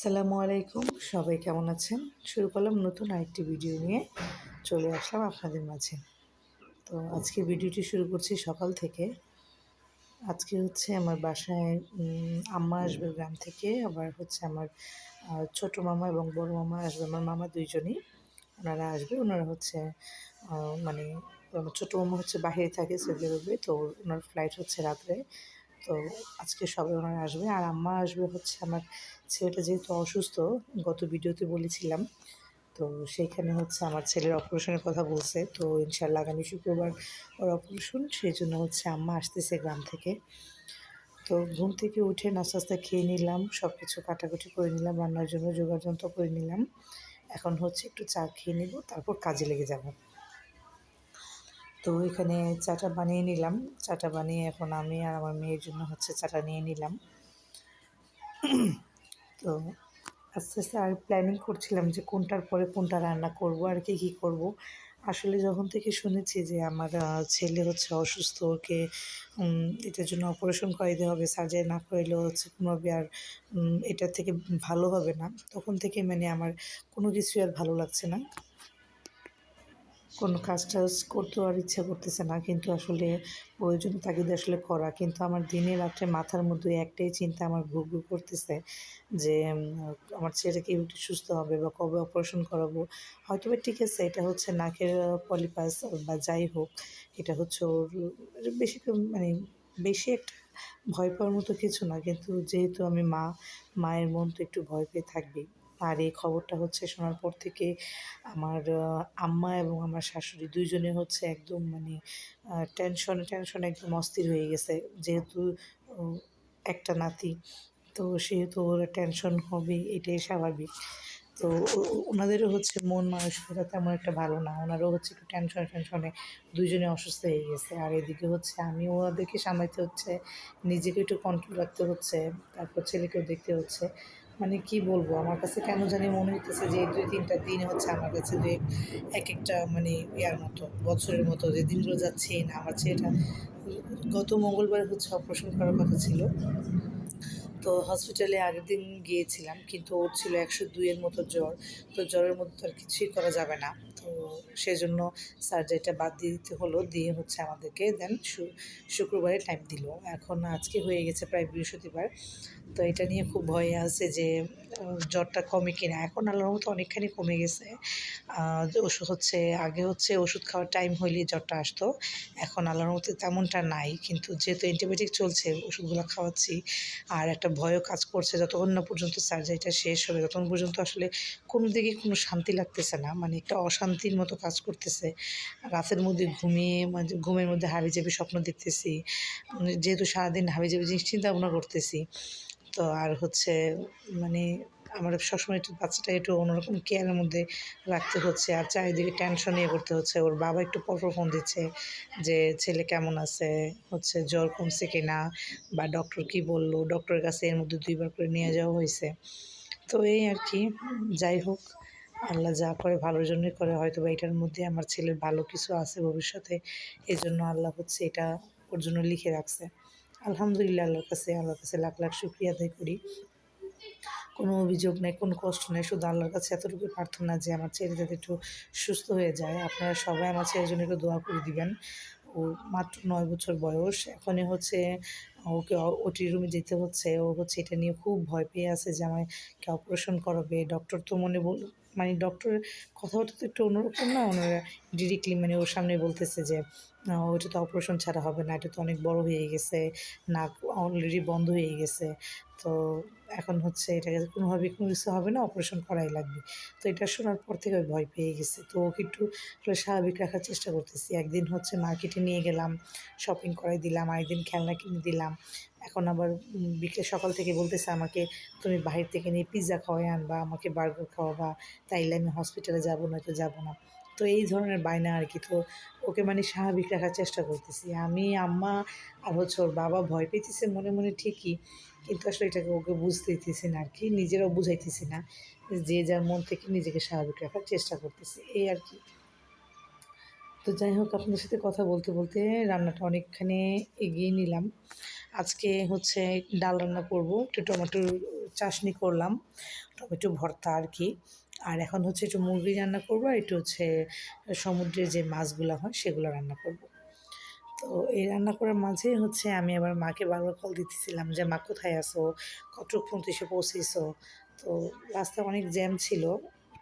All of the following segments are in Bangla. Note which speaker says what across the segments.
Speaker 1: সালামু আলাইকুম। সবাই কেমন আছেন? শুরু করলাম নতুন আরেকটি ভিডিও নিয়ে। চলে আসলাম আপনাদের মাঝে। তো আজকে ভিডিওটি শুরু করছি সকাল থেকে। আজকে হচ্ছে আমার বাসায় আম্মা আসবে গ্রাম থেকে, আবার হচ্ছে আমার ছোট মামা এবং বড় মামা আসবে। আমার মামা দুইজনই। ওনারা আসবে। ওনারা হচ্ছে মানে আমার ছোটো মামা হচ্ছে বাইরে থাকে সৌদি আরবে তো ওনার ফ্লাইট হচ্ছে রাত্রে। তো আজকে সবাই ওনারা আসবে। আর আম্মা আসবে হচ্ছে আমার ছেলেটা যেহেতু অসুস্থ, গত ভিডিওতে বলেছিলাম। তো সেইখানে হচ্ছে আমার ছেলের অপারেশনের কথা বলছে। তো ইনশাল্লাহ আগামী শুক্রবার ওর অপারেশন সেই জন্য হচ্ছে আম্মা আসতেছে গ্রাম থেকে। তো ঘুম থেকে উঠে নাস্তা আস্তা খেয়ে নিলাম সব কিছু কাটাকুটি করে নিলাম, রান্নার জন্য জোগাড় যন্ত্র করে নিলাম। এখন হচ্ছে একটু চা খেয়ে নেব, তারপর কাজে লেগে যাব। তো এখানে চাটা বানিয়ে নিলাম। চাটা বানিয়ে এখন আমি আর আমার মেয়ের জন্য হচ্ছে চাটা নিয়ে নিলাম। তো আস্তে আস্তে আর প্ল্যানিং করছিলাম যে কোনটার পরে কোনটা রান্না করব আর কি কী করব। আসলে যখন থেকে শুনেছি যে আমার ছেলে হচ্ছে অসুস্থ, ওকে এটার জন্য অপারেশন করাইতে হবে সার্জারি না করাইলেও হচ্ছে কোনোভাবে আর এটার থেকে ভালো হবে না। তখন থেকে মানে আমার কোনো কিছুই আর ভালো লাগছে না। কোনো কাজ টাজ করতেও আর ইচ্ছা করতেছে না, কিন্তু আসলে প্রয়োজন তাগিদে আসলে করা। কিন্তু আমার দিনে রাত্রে মাথার মধ্যে একটাই চিন্তা আমার ঘুর ঘুর করতেছে যে আমার ছেলে কি একটু সুস্থ হবে বা কবে অপারেশন করাবো। হয়তো বা ঠিক আছে, এটা হচ্ছে নাকের পলিপাস বা যাই হোক, এটা হচ্ছে ওর, বেশি মানে বেশি একটা ভয় পাওয়ার মতো কিছু না, কিন্তু যেহেতু আমি মা, মায়ের মন তো একটু ভয় পেয়ে থাকবেই। আর এই খবরটা হচ্ছে শোনার পর থেকে আমার আম্মা এবং আমার শাশুড়ি দুইজনে হচ্ছে একদম মানে টেনশনে টেনশনে একদম অস্থির হয়ে গেছে। যেহেতু একটা নাতি, তো সেহেতু ওরা টেনশন হবে, এটাই স্বাভাবিক। তো ওনাদেরও হচ্ছে মন মানসিকতা তেমন একটা ভালো না। ওনারও হচ্ছে একটু টেনশনে টেনশনে দুজনে অসুস্থ হয়ে গেছে। আর এদিকে হচ্ছে আমি ওদেরকে সামলাতে হচ্ছে, নিজেকে একটু কন্ট্রোল রাখতে হচ্ছে, তারপর ছেলেকেও দেখতে হচ্ছে। মানে কি বলব? আমার কাছে কেন জানি মনে হইতেছে যে দুই, তিনটা দিন হচ্ছে আমার কাছে যে এক একটা মানে ইয়ার মতো, বছরের মতো যে দিনগুলো যাচ্ছে না, আমার ছেলেটা গত মঙ্গলবার হচ্ছে অপারেশন করার কথা ছিল। তো হসপিটালে আগের দিন গিয়েছিলাম, কিন্তু ওর ছিল একশো দুইয়ের মতো জ্বর। তো জ্বরের মধ্যে আর কিছুই করা যাবে না। তো সেজন্য সার্জারিটা বাদ দিয়ে দিতে হলো, দিয়ে হচ্ছে আমাদেরকে দেন শুক্রবারে টাইম দিল। এখন আজকে হয়ে গেছে প্রায় বৃহস্পতিবার। তো এটা নিয়ে খুব ভয়ে আছে যে জ্বরটা কমে কিনা। এখন আল্লাহর মতো অনেকখানি কমে গেছে। ওষুধ হচ্ছে, আগে হচ্ছে ওষুধ খাওয়ার টাইম হইলেই জ্বরটা আসতো। এখন আল্লাহর মতো তেমনটা নাই। কিন্তু যেহেতু অ্যান্টিবায়োটিক চলছে, ওষুধগুলো খাওয়াচ্ছি, আর একটা ভয়ও কাজ করছে যতক্ষণ না পর্যন্ত সার্জারিটা শেষ হবে, ততক্ষণ পর্যন্ত আসলে কোনো দিকে কোনো শান্তি লাগতেছে না। মানে একটা অশান্তির মতো কাজ করতেছে। রাতের মধ্যে ঘুমিয়ে মানে ঘুমের মধ্যে হাবি জাবি স্বপ্ন দেখতেছি। যেহেতু সারাদিন হাবি জাবি জিনিস চিন্তা ভাবনা করতেছি। তো আর হচ্ছে মানে আমার সবসময় একটু বাচ্চাটাকে একটু অন্যরকম কেয়ারের মধ্যে রাখতে হচ্ছে। আর চারিদিকে টেনশন ইয়ে করতে হচ্ছে। ওর বাবা একটু পরপর ফোন দিচ্ছে যে, ছেলে কেমন আছে? হচ্ছে জ্বর কমছে কিনা? বা ডক্টর কি বলল? ডক্টরের কাছে এর মধ্যে দুইবার করে নিয়ে যাওয়া হয়েছে। তো এই আর কি। যাই হোক, আল্লাহ যা করে ভালোর জন্যই করে। হয়তো বা এটার মধ্যে আমার ছেলের ভালো কিছু আছে ভবিষ্যতে। এই জন্য আল্লাহ হচ্ছে এটা ওর জন্য লিখে রাখছে। আলহামদুলিল্লাহ, আল্লাহর কাছে আল্লাহর কাছে লাখ লাখ শুক্রিয়া আদায় করি। কোনো অভিযোগ নেই, কোনো কষ্ট নেই, শুধু আল্লাহর কাছে এতটুকু প্রার্থনা যে আমার ছেলে যাতে একটু সুস্থ হয়ে যায়। আপনারা সবাই আমার ছেলের জন্য একটু দোয়া করে দিবেন। ও মাত্র নয় বছর বয়স, এখনই হচ্ছে ওকে ওটি রুমে যেতে হচ্ছে। ও হচ্ছে এটা নিয়ে খুব ভয় পেয়ে আছে যে আমাকে অপারেশন করাবে। ডক্টর তো মনে বল মানে ডক্টরের কথাবার্তা তো একটু অন্যরকম না? ওনারা ডিরেক্টলি মানে ওর সামনে বলতেছে যে ওটা তো অপারেশন ছাড়া হবে না, এটা তো অনেক বড় হয়ে গেছে, নাক অলরেডি বন্ধ হয়ে গেছে। তো এখন হচ্ছে এটাকে কোনোভাবে কোনো কিছু হবে না অপারেশন করাই লাগবে। তো এটা শোনার পর থেকে ভয় পেয়ে গেছে। তো ওকে একটু স্বাভাবিক রাখার চেষ্টা করতেছি। একদিন হচ্ছে মার্কেটে নিয়ে গেলাম শপিং করাই দিলাম, আরেকদিন খেলনা কিনে দিলাম। এখন আবার বিকেল সকাল থেকে বলতেছে আমাকে, তুমি বাহির থেকে নিয়ে পিৎজা খাওয়াই আনবা, আমাকে বার্গার খাওয়াবা, তাইলে আমি হসপিটালে যাব, নয়তো যাব না। তো এই ধরনের বায়না আর কি। তো ওকে মানে স্বাভাবিক রাখার চেষ্টা করতেছি। আমি, আম্মা আর হচ্ছে ওর বাবা ভয় পেতেছে মনে মনে ঠিকই। কিন্তু আসলে এটাকে ওকে বুঝতে দিতেছি না আর কি, নিজেরাও বুঝাইতেছি না যে যার মন থেকে নিজেকে স্বাভাবিক রাখার চেষ্টা করতেছি, এই আর কি। তো যাই হোক আপনার সাথে কথা বলতে বলতে রান্নাটা অনেকখানি এগিয়ে নিলাম। আজকে হচ্ছে ডাল রান্না করব, একটু টমেটোর চাশনি করলাম, টমেটো ভর্তা আর কি। আর এখন হচ্ছে একটু মুরগি রান্না করব আর একটু হচ্ছে সমুদ্রের যে মাছগুলো হয় সেগুলো রান্না করব। তো এই রান্না করার মাঝে হচ্ছে আমি আবার মাকে বারবার কল দিতেছিলাম যে, মা, কোথায় আসো কতটুক পর্যন্ত এসে পৌঁছেছো? তো রাস্তায় অনেক জ্যাম ছিল।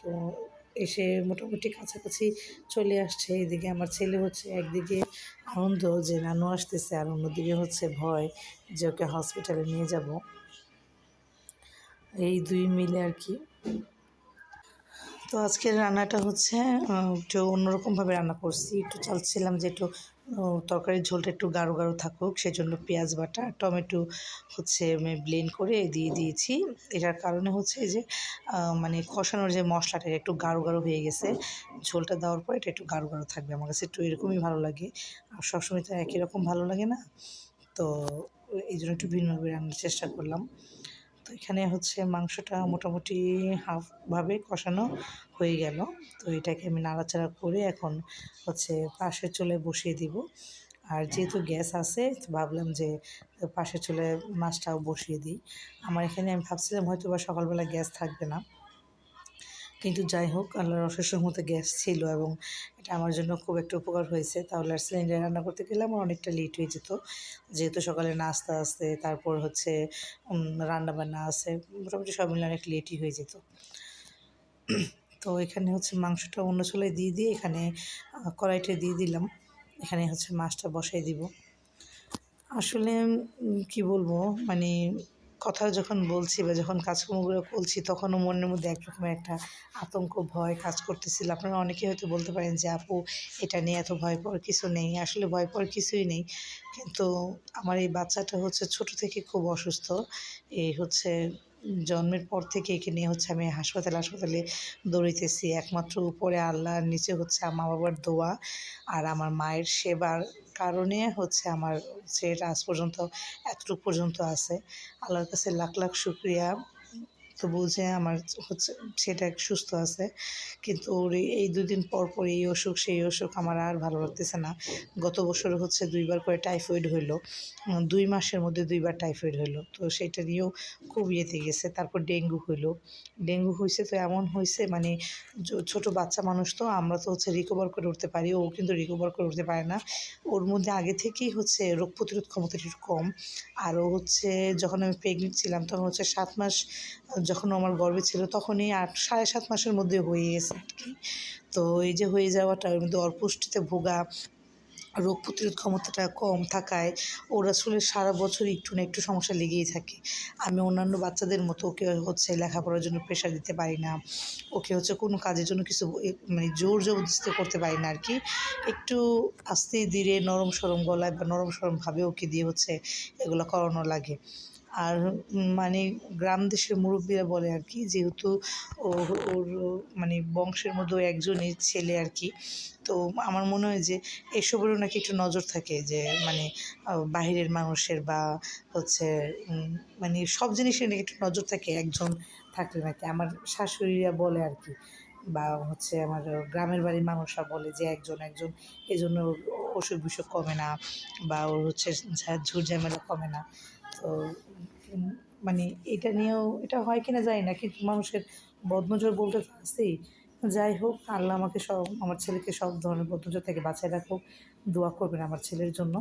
Speaker 1: তো এসে মোটামুটি কাছাকাছি চলে আসছে। এদিকে আমার ছেলে হচ্ছে একদিকে আনন্দ যে, নানু আসতেছে। আর অন্যদিকে হচ্ছে ভয় যে, ওকে হসপিটালে নিয়ে যাব। এই দুই মিলে আর কি তো আজকের রান্নাটা হচ্ছে একটু অন্যরকমভাবে রান্না করছি। একটু চালছিলাম যে একটু তরকারির ঝোলটা একটু গাঢ় গাঢ় থাকুক, সেজন্য পেঁয়াজ বাটা, টমেটো হচ্ছে আমি ব্লেন্ড করে দিয়ে দিয়েছি। এটার কারণে হচ্ছে যে মানে কষানোর যে মশলাটা একটু গাঢ় গাঢ় হয়ে গেছে। ঝোলটা দেওয়ার পর এটা একটু গাঢ় গাঢ় থাকবে। আমার কাছে একটু এরকমই ভালো লাগে। আর সবসময় তো একই রকম ভালো লাগে না? তো, এই জন্য একটু ভিন্নভাবে রান্নার চেষ্টা করলাম। তো এখানে হচ্ছে মাংসটা মোটামুটি হাফভাবে কষানো হয়ে গেল। তো এটাকে আমি নাড়াচাড়া করে এখন হচ্ছে পাশে চলে বসিয়ে দিব। আর যেহেতু গ্যাস আছে ভাবলাম যে পাশে চলে মাছটাও বসিয়ে দিই। আমার এখানে আমি ভাবছিলাম হয়তো বা সকালবেলা গ্যাস থাকবে না। কিন্তু যাই হোক, আল্লাহর অশেষ মতো গ্যাস ছিল এবং এটা আমার জন্য খুব একটা উপকার হয়েছে। তাহলে আর সিলিন্ডার রান্না করতে গেলে আমার অনেকটা লেট হয়ে যেত। যেহেতু সকালে নাস্তা আসতে তারপর হচ্ছে রান্না বান্না আছে, মোটামুটি সব মিলে অনেক লেটই হয়ে যেত। তো এখানে হচ্ছে মাংসটা অন্য চুলায় দিয়ে দিয়ে এখানে কড়াইটা দিয়ে দিলাম। এখানে হচ্ছে মাছটা বসাই দিব। আসলে কি বলব? মানে কথা যখন বলছি বা যখন কাজকর্মগুলো করছি, তখনও মনের মধ্যে একরকমের একটা আতঙ্ক, ভয় কাজ করতেছিল। আপনারা অনেকে হয়তো বলতে পারেন যে, আপু, এটা নিয়ে এত ভয় পর কিছু নেই। আসলে ভয় পর কিছুই নেই। কিন্তু আমার এই বাচ্চাটা হচ্ছে ছোট থেকে খুব অসুস্থ। এই হচ্ছে জন্মের পর থেকে একে নিয়ে হচ্ছে আমি হাসপাতালে হাসপাতালে দৌড়িতেছি একমাত্র উপরে আল্লাহর নিচে হচ্ছে আমার বাবার দোয়া আর আমার মায়ের সেবার কারণে হচ্ছে আমার সেটা আজ পর্যন্ত, এতটুকু পর্যন্ত আছে। আল্লাহর কাছে লাখ লাখ শুক্রিয়া। তো বুঝে আমার হচ্ছে সেটা সুস্থ আছে। কিন্তু ওর এই- দুদিন পর পর এই অসুখ, সেই অসুখ আমার আর ভালো লাগতেছে না। গত বছর হচ্ছে দুইবার করে টাইফয়েড হইল। দুই মাসের মধ্যে দুইবার টাইফয়েড হইল। তো সেটা নিয়েও খুব ইয়েতে গেছে। তারপর ডেঙ্গু হইল। ডেঙ্গু হয়েছে তো এমন হয়েছে মানে ছোট বাচ্চা মানুষ তো আমরা তো হচ্ছে রিকভার করে উঠতে পারি। ও কিন্তু রিকভার করে উঠতে পারে না। ওর মধ্যে আগে থেকেই হচ্ছে রোগ প্রতিরোধ ক্ষমতাটা কম। আর ও হচ্ছে যখন আমি প্রেগনেন্ট ছিলাম তখন হচ্ছে সাত মাস যখন আমার গর্ভে ছিল তখনই আট, সাড়ে সাত মাসের মধ্যে হয়ে গেছে আর কি। তো এই যে হয়ে যাওয়াটা, ওর মধ্যে অপুষ্টিতে ভোগা, রোগ প্রতিরোধ ক্ষমতাটা কম থাকায় ওর আসলে সারা বছর একটু না একটু সমস্যা লেগেই থাকে। আমি অন্যান্য বাচ্চাদের মতো ওকে হচ্ছে লেখাপড়ার জন্য প্রেশার দিতে পারি না। ওকে হচ্ছে কোনো কাজের জন্য কিছু মানে জোর জবরদস্তি করতে পারি না আর কি। একটু আস্তে ধীরে নরম সরম গলায় বা নরম সরমভাবে ওকে দিয়ে হচ্ছে এগুলো করানো লাগে। আর মানে গ্রাম দেশের মুরব্বীরা বলে আর কি, যেহেতু ওর ওর মানে বংশের মধ্যে একজনই ছেলে আর কি, তো আমার মনে হয় যে এসবেরও নাকি একটু নজর থাকে যে মানে বাহিরের মানুষের বা হচ্ছে মানে সব জিনিসের নাকি একটু নজর থাকে একজন থাকলে নাকি। আমার শাশুড়িরা বলে আর কি, বা হচ্ছে আমার গ্রামের বাড়ির মানুষরা বলে যে একজন একজন এই জন্য অসুখ বিসুখ কমে না, বা ওর হচ্ছে ঝা- ঝুট ঝামেলা কমে না। তো মানে এটা নিয়েও এটা হয় কিনা জানি না, কিন্তু মানুষের বদনজর বলতে আছেই। যাই হোক, আল্লাহ আমাকে সব, আমার ছেলেকে সব ধরনের বদনজর থেকে বাঁচায় রাখুক, দোয়া করবেন আমার ছেলের জন্য।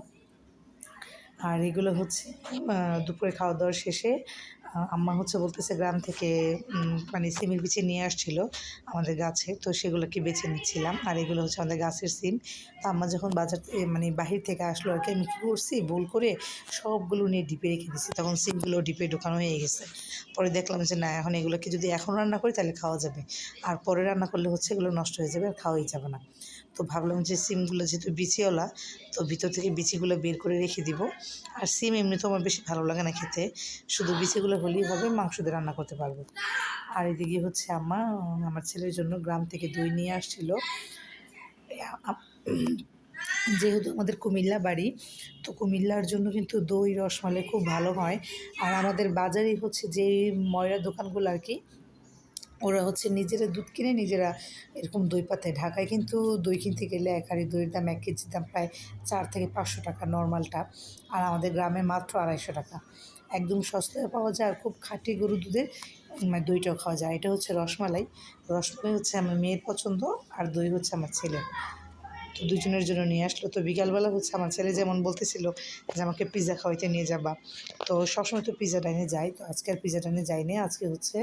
Speaker 1: আর এগুলো হচ্ছে দুপুরে খাওয়া দাওয়ার শেষে আম্মা হচ্ছে বলতেছে গ্রাম থেকে মানে সিমের বিচি নিয়ে আসছিল আমাদের গাছে, তো সেগুলোকে বেছে নিচ্ছিলাম। আর এগুলো হচ্ছে আমাদের গাছের সিম। তো আম্মা যখন বাজার মানে বাহির থেকে আসলো আর কি, আমি কী করছি? ভুল করে সবগুলো নিয়ে ডিপে রেখে দিচ্ছি তখন সিমগুলো ডিপে ঢোকানো হয়ে গেছে। পরে দেখলাম যে না এখন এগুলোকে যদি এখন রান্না করি তাহলে খাওয়া যাবে। আর পরে রান্না করলে হচ্ছে এগুলো নষ্ট হয়ে যাবে আর খাওয়াই যাবে না। তো ভাবলাম যে সিমগুলো যেহেতু বিচিওয়ালা তো ভিতর থেকে বিচিগুলো বের করে রেখে দিব। আর সিম এমনি তো আমার বেশি ভালো লাগে না খেতে। শুধু বিচিগুলো হলেই হবে মাংস দিয়ে রান্না করতে পারব। আর এদিকে হচ্ছে উম, আমার ছেলের জন্য গ্রাম থেকে দই নিয়ে আসছিল। যেহেতু আমাদের কুমিল্লা বাড়ি, তো কুমিল্লার জন্য কিন্তু দই, রসমালাই খুব ভালো হয়। আর আমাদের বাজারে হচ্ছে যে ময়রা দোকানগুলো আর কি, ওরা হচ্ছে নিজেরা দুধ কিনে নিজেরা এরকম দই পাতায় ঢাকায় কিন্তু দই কিনতে গেলে এক হাঁড়ি দইয়ের দাম, এক কেজির দাম প্রায় চার থেকে পাঁচশো টাকা নর্মালটা। আর আমাদের গ্রামে মাত্র আড়াইশো টাকা। একদম সস্তায় পাওয়া যায় আর খুব খাঁটি গরু দুধের মানে দইটাও খাওয়া যায়। এটা হচ্ছে রসমালাই। রসমালাই হচ্ছে আমার মেয়ের পছন্দ আর দই হচ্ছে আমার ছেলের। তো দুজনের জন্য নিয়ে আসলো। তো বিকালবেলা হচ্ছে আমার ছেলে যেমন বলতেছিল যে, আমাকে পিৎজা খাওয়াইতে নিয়ে যাবা। তো সবসময় তো পিৎজা ডাইনে যাই। তো আজকে আর পিৎজা ডাইনে যাইনি। আজকে হচ্ছে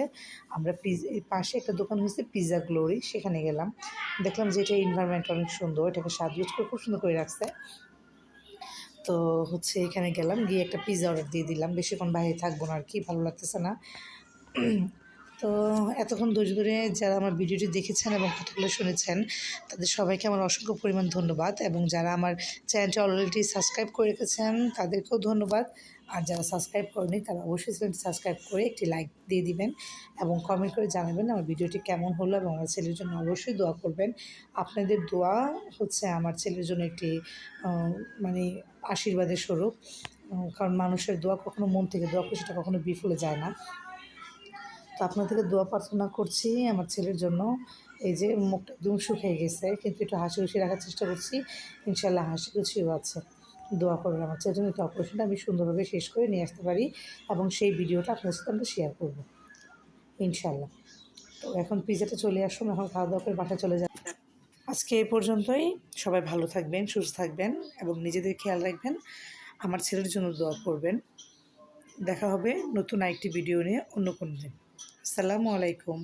Speaker 1: আমরা পিজ পাশে একটা দোকান হয়েছে পিৎজা গ্লোরি সেখানে গেলাম। দেখলাম যে এটা এনভায়রনমেন্ট অনেক সুন্দর, এটাকে সাজগুজ করে খুব সুন্দর করে রাখছে। তো হচ্ছে এখানে গেলাম, গিয়ে একটা পিৎজা অর্ডার দিয়ে দিলাম। বেশিক্ষণ বাইরে থাকব না আর কি, ভালো লাগতেছে না। তো এতক্ষণ ধৈর্য ধরে যারা আমার ভিডিওটি দেখেছেন এবং কথাগুলো শুনেছেন, তাদের সবাইকে আমার অসংখ্য পরিমাণ ধন্যবাদ এবং যারা আমার চ্যানেলটি অলরেডি সাবস্ক্রাইব করে রেখেছেন, তাদেরকেও ধন্যবাদ। আর যারা সাবস্ক্রাইব করেনি তারা অবশ্যই চ্যানেলটি সাবস্ক্রাইব করে একটি লাইক দিয়ে দিবেন এবং কমেন্ট করে জানাবেন আমার ভিডিওটি কেমন হলো এবং আমার ছেলের জন্য অবশ্যই দোয়া করবেন। আপনাদের দোয়া হচ্ছে আমার ছেলের জন্য একটি মানে আশীর্বাদের স্বরূপ। কারণ মানুষের দোয়া কখনো মন থেকে দোয়া করে সেটা কখনো বিফলে যায় না। তো আপনার থেকে দোয়া প্রার্থনা করছি আমার ছেলের জন্য। এই যে মুখটা একদম শুকিয়ে গেছে, কিন্তু একটু হাসি খুশি রাখার চেষ্টা করছি। ইনশাল্লাহ হাসি খুশিও আছে। দোয়া করবেন আমার ছেলের জন্য অপারেশনটা আমি সুন্দরভাবে শেষ করে নিয়ে আসতে পারি এবং সেই ভিডিওটা আপনার সাথে আমরা শেয়ার করব। ইনশাল্লাহ তো এখন পিজাটা চলে আসুন, এখন খাওয়া দাওয়া করে বাসায় চলে যান। আজকে এই পর্যন্তই। সবাই ভালো থাকবেন, সুস্থ থাকবেন এবং নিজেদের খেয়াল রাখবেন। আমার ছেলের জন্য দোয়া করবেন। দেখা হবে নতুন আরেকটি ভিডিও নিয়ে অন্য কোনো দিন। আসসালামু আলাইকুম।